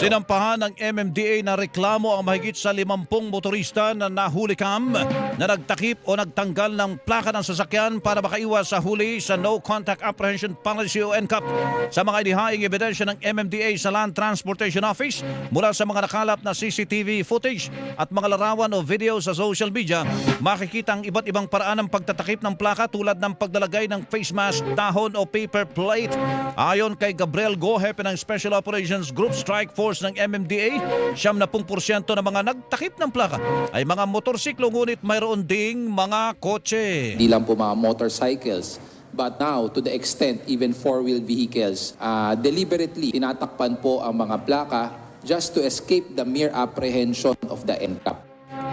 Sinampahan ng MMDA na reklamo ang mahigit sa 50 motorista na nahulikam na nagtakip o nagtanggal ng plaka ng sasakyan para makaiwas sa huli sa No Contact Apprehension Policy o NCAP. Sa mga inihaing ebidensya ng MMDA sa Land Transportation Office mula sa mga nakalap na CCTV footage at mga larawan o video sa social media, makikita ang iba't ibang paraan ng pagtatakip ng plaka tulad ng paglalagay ng face mask, dahon o paper plate. Ayon kay Gabriel Gohepe ng Special Operations Group Strike Force ng MMDA, siyam na pung porsyento ng mga nagtakip ng plaka ay mga motorsiklo ngunit mayroon ding mga kotse. Hindi lang po mga motorcycles. But now, to the extent, even four-wheel vehicles, ah, deliberately tinatakpan po ang mga plaka just to escape the mere apprehension of the NCAP.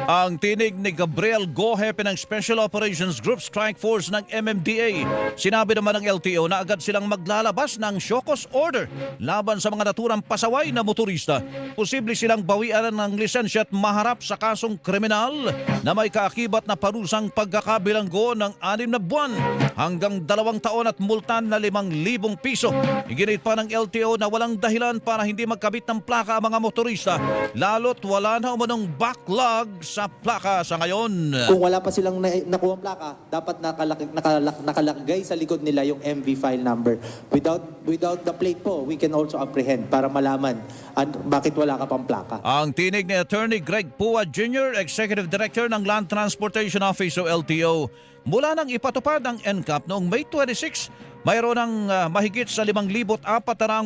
Ang tinig ni Gabriel Gohepe ng Special Operations Group Strike Force ng MMDA. Sinabi naman ng LTO na agad silang maglalabas ng Shokos Order laban sa mga naturang pasaway na motorista. Posible silang bawian ng lisensya at maharap sa kasong kriminal na may kaakibat na parusang pagkakabilanggo ng anim na buwan hanggang dalawang taon at multan na limang libong piso. Iginit pa ng LTO na walang dahilan para hindi magkabit ng plaka ang mga motorista lalo't wala na umanong backlog sa plaka sa ngayon. Kung wala pa silang na, nakuha plaka, dapat nakalaki, nakalak, nakalagay sa likod nila yung MV file number. Without without the plate po, we can also apprehend para malaman an, bakit wala ka pang plaka. Ang tinig ni Attorney Greg Pua Jr., Executive Director ng Land Transportation Office o LTO. Mula nang ipatupad ang NCAP noong May 26, mayroon ng ah, mahigit sa 5,400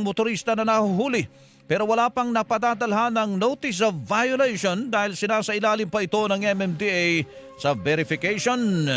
motorista na nahuhuli. Pero wala pang napadadalhan ng notice of violation dahil sinasailalim pa ito ng MMDA sa verification.